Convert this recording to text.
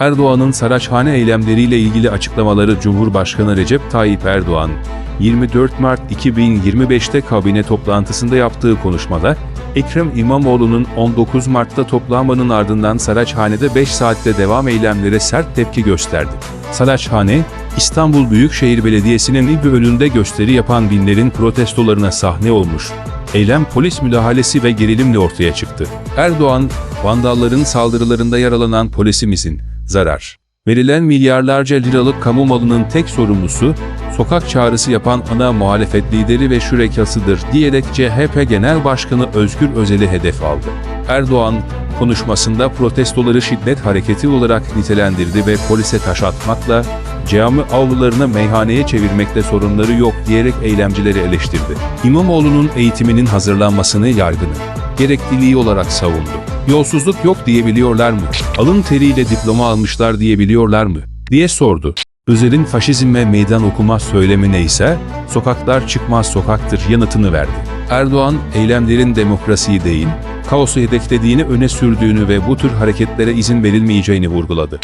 Erdoğan'ın Saraçhane eylemleriyle ilgili açıklamaları Cumhurbaşkanı Recep Tayyip Erdoğan, 24 Mart 2025'te kabine toplantısında yaptığı konuşmada, Ekrem İmamoğlu'nun 19 Mart'ta toplanmanın ardından Saraçhane'de 5 saatte devam eylemlere sert tepki gösterdi. Saraçhane, İstanbul Büyükşehir Belediyesi'nin ilk önünde gösteri yapan binlerin protestolarına sahne olmuş. Eylem polis müdahalesi ve gerilimle ortaya çıktı. Erdoğan, vandalların saldırılarında yaralanan polisimizin zarar. Verilen milyarlarca liralık kamu malının tek sorumlusu, sokak çağrısı yapan ana muhalefet lideri ve şürekasıdır diyerek CHP Genel Başkanı Özgür Özel'i hedef aldı. Erdoğan, konuşmasında protestoları şiddet hareketi olarak nitelendirdi ve polise taş atmakla, cami avlularını meyhaneye çevirmekte sorunları yok diyerek eylemcileri eleştirdi. İmamoğlu'nun eğitiminin hazırlanmasını yargının gerekliliği olarak savundu. Yolsuzluk yok diyebiliyorlar mı? Alın teriyle diploma almışlar diyebiliyorlar mı? diye sordu. Özer'in faşizme meydan okuma söylemi neyse, sokaklar çıkmaz sokaktır yanıtını verdi. Erdoğan, eylemlerin demokrasiyi değil, kaosu hedeflediğini öne sürdüğünü ve bu tür hareketlere izin verilmeyeceğini vurguladı.